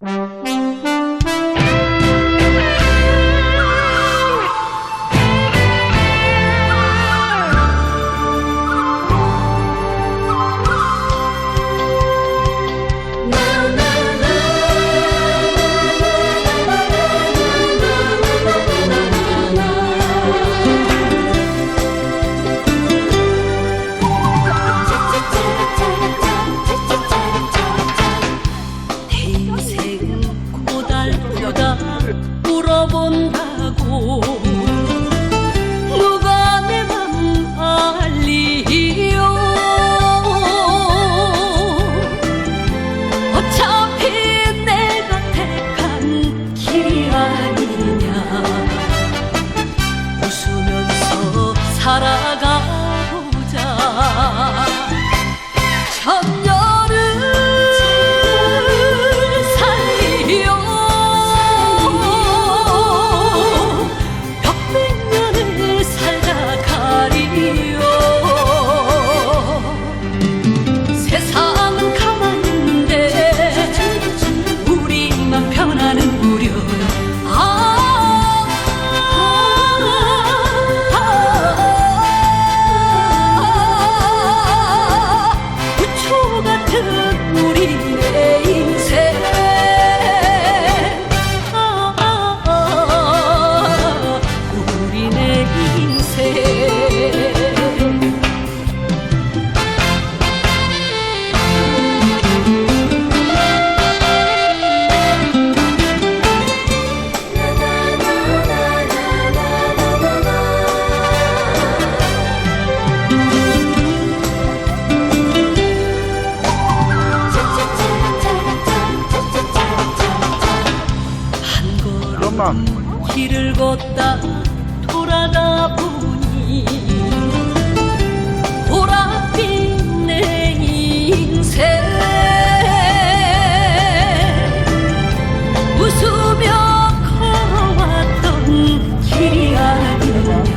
내 걷다. 돌아가 보니 보랏빛 내 인생 웃으며 걸어왔던 길이 아니냐.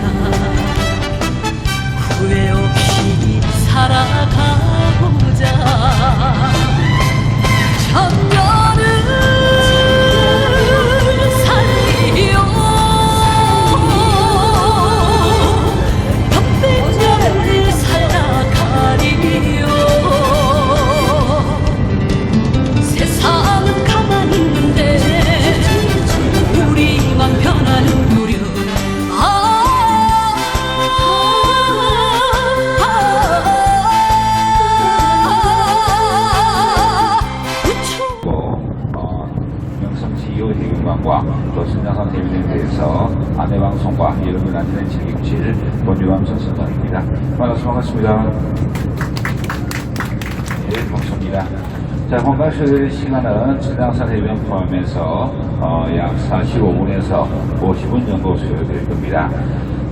후회 없이 살아가보자 예, 박수입니다. 자, 건강실 시간은 진장산 해변 포함해서 어, 약 45분에서 50분 정도 소요될 겁니다.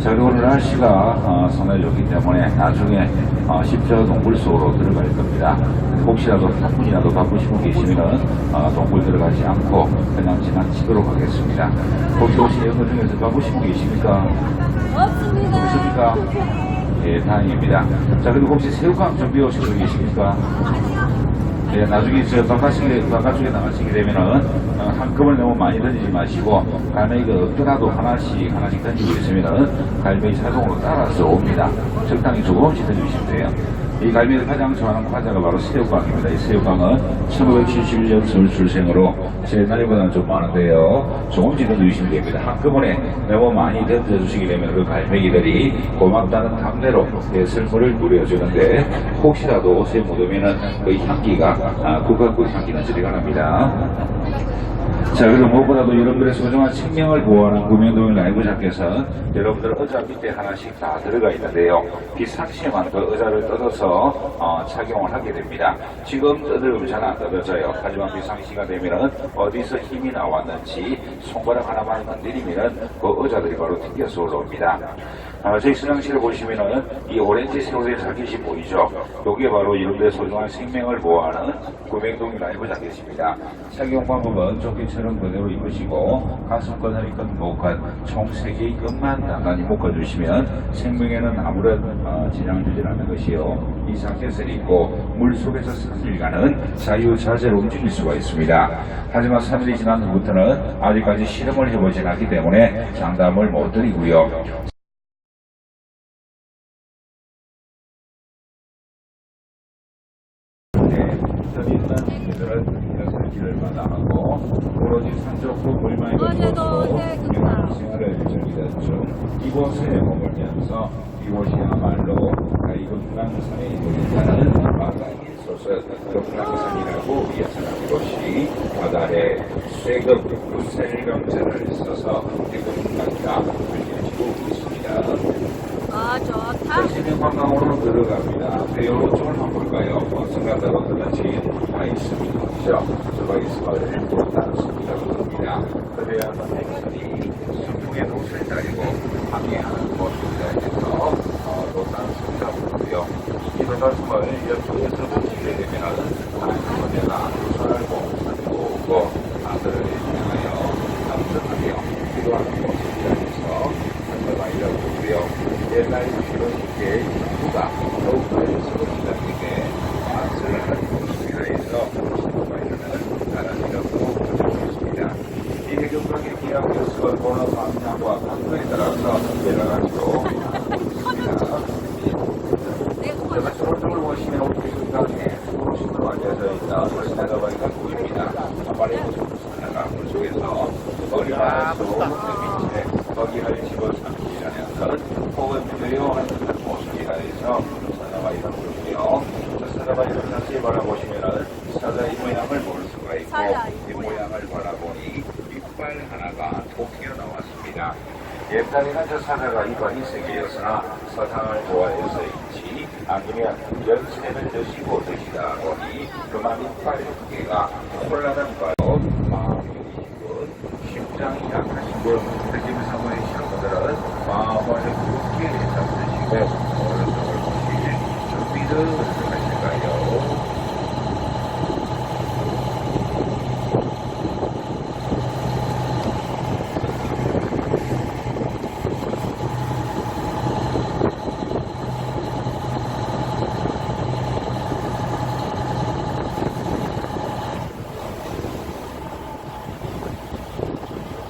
자, 그리고 오늘 날씨가 어, 상당히 좋기 때문에 나중에 어, 십자 동굴 속으로 들어갈 겁니다. 혹시라도 한 분이라도 바쁘신 분 계시면 어, 동굴 들어가지 않고 그냥 지나치도록 하겠습니다. 혹시 오신 여러분 중에서 바쁘신 분 계십니까? 없습니다. 없습니까? 예, 다행입니다. 자, 그리고 혹시 새우깡 준비해 오신 분 계십니까? 예, 나중에 저 바깥쪽에, 바깥쪽에 나가시게 되면은, 어, 한꺼번에 너무 많이 던지지 마시고, 갈매기가 없더라도 하나씩, 하나씩 던지고 있으면은, 갈매기 자동으로 따라서 옵니다. 적당히 조금씩 던지시면 돼요. 이 갈매기가 가장 좋아하는 과자가 바로 새우깡입니다. 이 새우깡은 1971년 서울 출생으로 제 나이보다는 좀 많은데요. 조금씩 던져주시면 됩니다. 한꺼번에 너무 많이 던져주시게 되면 그 갈매기들이 고맙다는 담대로 내 슬픔을 누려주는데 혹시라도 옷에 묻으면은 그 향기가 아, 국화꽃 향기는 저리가 납니다. 자, 그리고 무엇보다도 여러분들의 소중한 생명을 보호하는 구명동일 라이브 장께서 여러분들 의자 밑에 하나씩 다 들어가 있는데요. 비상시에만 그 의자를 뜯어서 어, 착용을 하게 됩니다. 지금 뜯으면 잘 안 뜯어져요. 하지만 비상시가 되면은 어디서 힘이 나왔는지 손가락 하나만 건드리면은 그 의자들이 바로 튕겨서 올라옵니다. 아, 저희 신앙실을 보시면은 이 오렌지 새우의 자켓이 보이죠? 여기에 바로 이름의 소중한 생명을 보호하는 구명동 라이브 자켓입니다. 착용 방법은 조끼처럼 그대로 입으시고 가슴 꺼다리 끈 목간 총 3개의 끈만 단단히 묶어주시면 생명에는 아무런 어, 지장 주지 않는 것이요. 이 자켓을 입고 물 속에서 3일간은 자유자재로 움직일 수가 있습니다. 하지만 3일이 지난 후부터는 아직까지 실험을 해보진 않기 때문에 장담을 못 드리고요. 네, 저희는 그들은 여살길을 마다하고 오로지 산적고 물만이 생활을 즐기던 중 이곳에 머물면서 이곳이야말로 이곳강산에 이곳이라는 마가의 소설 동강산이라고 예찬한 이곳이 바다에 쇠급 부셀 명제를 써서 이곳강이라 알려지고 있습니다. 아 좋다 시민 관광으로 들어갑니다. 배우로 쪽을 한번 볼까요? 생각보다 어떤 지인 다있습니다. 그죠? 저가 있으면 일부러 따랐습니다. 그럽니다. 그래야 선생님이 순풍의 옷을 따리고 항해하는 모습에 대해서 어, 노탄습니다. 그러고요. 이런 말씀을 옆쪽에서 보시게 되면 하나님께가 살고 살고 오고 아들을 향하여 감사하며 기도하는 모습이라 해서 한번 알려보고요. 옛날 주로님께 누가 더욱 많이서 기자님께 말씀을 하는 모습이라 해서 신부가이는 나라이라고 보여주셨습니다. 이 해경방의 기하교수가 보는 방향과 방법에 따라서 여러 가지로 있습니다. 제가 저쪽을 보시면 우리 중간에 있다. 시내가 보니까 보입니다. 보시면 하나가 물 속에서 머리가 쏘는 밑에 거기를 집어삼키라는 것 혹은 두려워하는 듯한 모습이라 해서 이런 거고요. 저 이런 자세히 바라보시면은 사자의 모양을 볼 수가 있고 이 모양을 바라보니 이빨 하나가 톡 튀어나왔습니다. 옛날에는 저 사자가 이빨이 세 개였으나 사상을 좋아해서인지 아니면 연세를 드시고 드시다 보니 그만 이빨 두 개가 혼란한가요? 마음이 기분, 심장이 약하신 분, 느낌 사모이시는 분들은 마음을 굳게 잡으시고 오른쪽을 보시길 준비를 하실까요?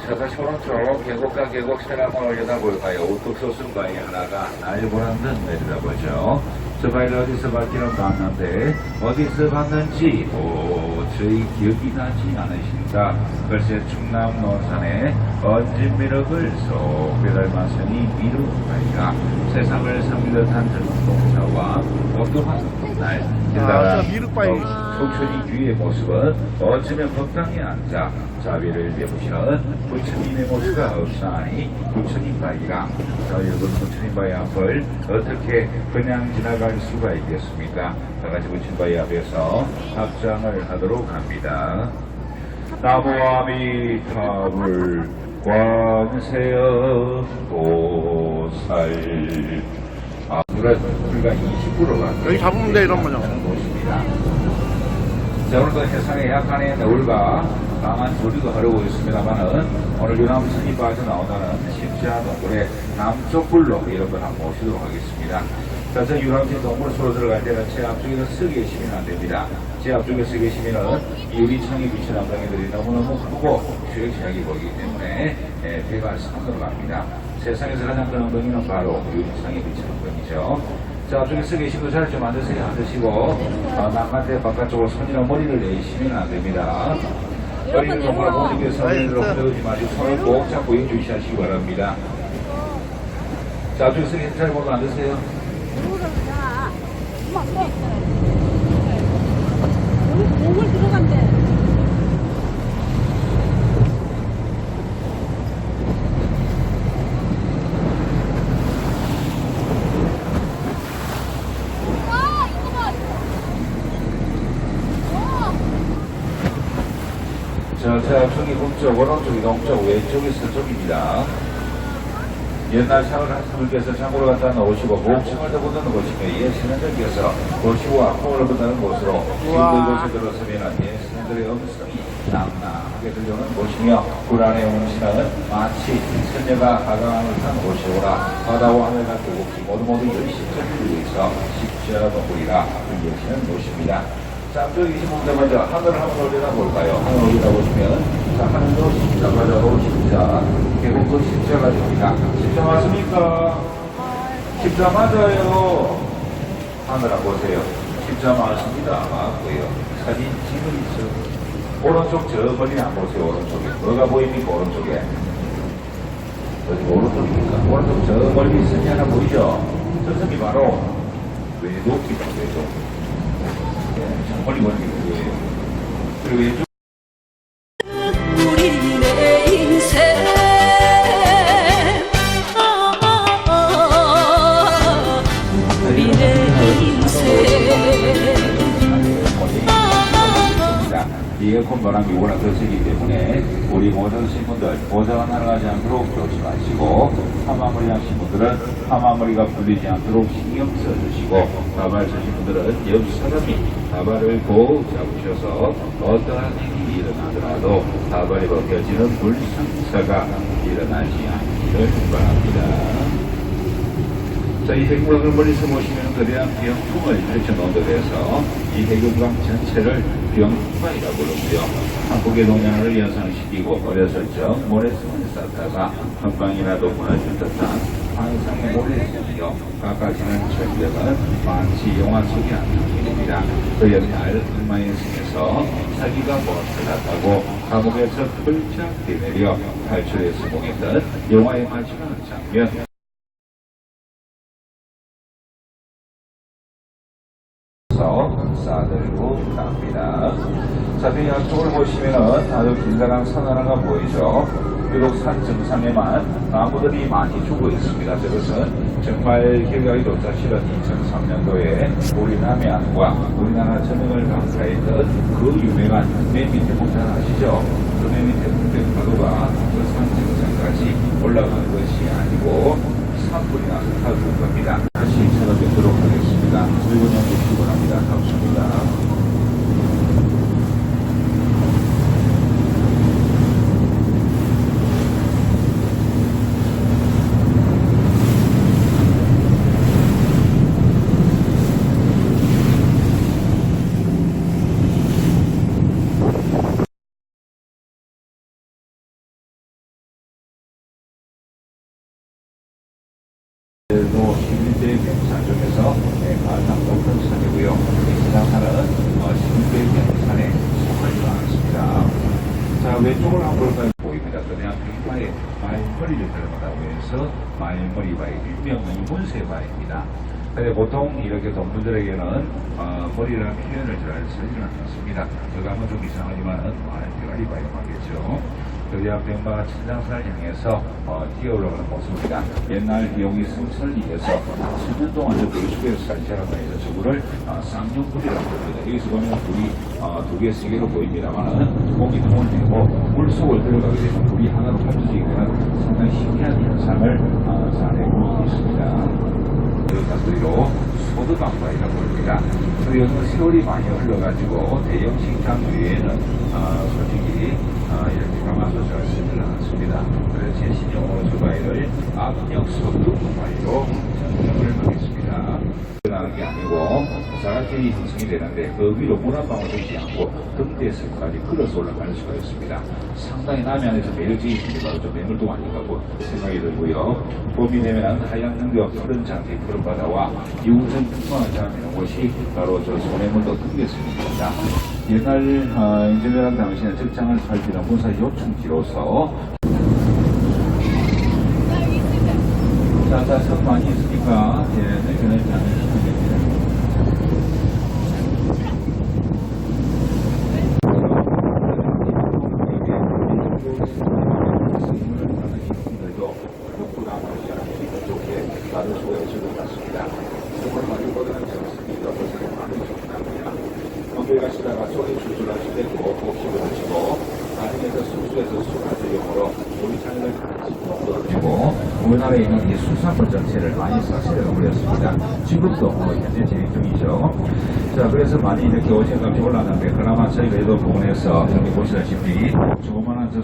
제가 초롱초롱 계곡과 계곡 세랑을 올려다볼까요? 우뚝 솟은 바위 하나가 날 보는 듯 내려다보죠. 저 바위를 어디서 봤기는 봤는데 어디서 봤는지 도저히 기억이 나지 않으신다. 글쎄 충남 논산에 언진 미륵을 쏙 빼닮았으니 미륵 바위가 세상을 섬기듯 한 전동사와 어떠한 날 아, 저 미륵바위. 청춘이 뒤의 모습은 어쩌면 법당에 앉아 자비를 베푸시는 부처님의 모습가 없사니 부처님 바위가 자 여러분 부처님 바위 앞을 어떻게 그냥 지나갈 수가 있겠습니까? 다 같이 부처님 바위 앞에서 합장을 하도록 합니다. 나무 아미타불 관세음 보살 아, 우리가, 우리가 20%가 여기 잡으면 돼, 이런 거죠. 곳입니다. 자, 오늘도 해상에 약간의 노을과 강한 조류가 흐르고 있습니다만은 오늘 유남선이 빠져나오다는 십자 동굴의 남쪽 불로 여러분 한번 모시도록 하겠습니다. 자, 저 유람선 동굴 으로 들어갈 때는 제 앞쪽에서 쓰 계시면 안 됩니다. 제 앞쪽에 서 계시면은 이 유리창에 비친 남당이들이 너무너무 크고 쉐액쉐액이 보이기 때문에 예, 배가 산으로 갑니다. 세상에서 가장 큰 엉덩이는 바로 유리창에 비친 엉덩이죠. 자, 앞쪽에 서 계신 분 자리 좀 앉으세요. 앉으시고, 어, 남한테 바깥쪽으로 손이나 머리를 내시면 안 됩니다. 머리를 보기 위해서 머리를 흔들지 마시고 손을 꼭 잡고 인주시하시기 바랍니다. 자, 앞쪽에 서 계신 자리 보고 앉으세요. 들어간대 자, 자, 저기 북쪽, 오른쪽이 동쪽, 왼쪽이 서쪽입니다. 옛날 하신 분께서 창고를 갖다 놓으시고 목숨을 더 묻어 놓으시며 예 신현들께서 보시고 아픔을 얻는다는 곳으로 우와. 힘든 곳에 들어서면 예 신현들의 음성이 낭낭하게 들려오는 곳이며 불안에 오는 신앙은 마치 선녀가 가강을 탄 곳이오라 바다와 하늘 같은 곳이 모두 모두 열심히 위해서 십자가 동굴이라 불리시는 곳입니다. 자, 저 25대 먼저 하늘을 한번 올려다 볼까요? 하늘 올려다 보시면, 자, 하늘도 십자가로 십자, 결국 그 십자가 됩니다. 십자 맞습니까? 십자 맞아요. 하늘 한번 보세요. 십자 맞습니다. 맞고요. 사진 찍은 있어. 오른쪽 저 멀리 안 보세요. 오른쪽에. 뭐가 보입니까? 오른쪽에. 어디 오른쪽입니까? 오른쪽 저 멀리 선이 하나 보이죠? 저 선이 바로 외도입니다. 외도. 멀리 멀리 보여요. 그리고 왼쪽 에어컨 바람이 워낙 거세기 때문에 우리 모든 신분들 보자가 날아가지 않도록 조심하시고 파마머리 하신 분들은 파마머리가 풀리지 않도록 신경 써주시고 가발 쓰신 분들은 옆 사람이 가발을 꼭 잡으셔서 어떠한 일이 일어나더라도 가발이 벗겨지는 불상사가 일어나지 않기를 바랍니다. 자, 이 핵무역을 멀리서 보시면 거대한 병풍을 펼쳐놓은 데서 이 핵유광 전체를 병풍이라고 부르고요. 한국의 동양을 연상시키고 어렸을 적 모래성을 쌓다가 한방이라도 무너질 듯한 환상의 모래성이요. 가까지는 절벽은 마치 영화 속의 한 장면입니다. 그 옛날 흑마의 성에서 사기가 무엇을 났다고 감옥에서 펄쩍 뛰내려 탈출에 성공했던 영화의 마지막 장면. 서 싸들고 갑니다. 자, 그 양쪽을 보시면은 아주 길다란 산 하나가 보이죠. 비록 산 정상에만 나무들이 많이 죽어 있습니다. 그것은 정말 돋자 실은 2003년도에 우리 남해안과 우리나라 전역을 강타했던 그 유명한 맨 밑에 봉산 아시죠? 그 맨 밑에 봉산 파도가 그 산 정상까지 올라가는 것이 아니고 산불이 나서 타고 겁니다. 다시 찾아뵙도록 하겠습니다. 즐거운 연주 기원합니다. 감사합니다. 도 시민대 경산 중에서 가장 높은 산이고요. 이 지상산은 어, 시민대 경산에 속하지 않습니다. 자, 왼쪽을 한번 볼까요? 보입니다. 그냥 백마의 말머리를 닮았다고 해서 말 머리 바위, 일명 이문세 바위입니다. 근데 보통 이렇게 동물들에게는 어, 머리라는 표현을 잘 쓰지는 않습니다. 하면 좀 이상하지만 말 대가리 바위라고 하겠죠. 거대한 병마가 천장산을 향해서 어, 뛰어 올라가는 모습입니다. 옛날 용이 승선을 위해서 10년 동안 저 그리스도에서 살자라고 해서 저거를 어, 쌍용불이라고 합니다. 여기서 보면 불이 어, 두 개, 세 개로 보입니다만 공기 통을 내고 물속을 들어가게 되면 불이 하나로 합쳐지게 되는 상당히 신기한 현상을 어, 자네고 있습니다. 그 가수리로 소드방파이라고 합니다. 그리고 세월이 많이 흘러가지고 대형 식당 위에는 어, 솔직히 어, 이렇게 가마솥을 쓰지는 않습니다. 그래서 제 신용으로 주바이를 압력 소드방파이로 선정을 하겠습니다. 나는 게 아니고 사각형이 형성이 되는데 그 위로 물한 방울 되지 않고 등대에서까지 끌어서 올라갈 수가 있습니다. 상당히 남해안에서 매력적인 바로 좀 매물도 아닌가고 생각이 들고요. 봄이 되면 하얀 능력 푸른 장기 푸른 바다와 유우전 풍광을 자하는 곳이 바로 저 소래문도 등대섬입니다. 옛날 어, 인재들한 당시에 적장을 살피는 문사 요충지로서 자, 자, 선 많이 있으니까, 예, 내년에 가면 됩니다. 가시다가 손이 출출하실 때 꼭꼭씹어 드시고 다니면서 숙소에서 술 마시려고 있는 이 수산물 정체를 많이 싹쓸이를 버렸습니다. 지금도 어, 현재 진행 중이죠. 자, 그래서 많이 이렇게 오징어 값이 올랐는데, 그나마 저희가 도 부분에서 여기 보시다시피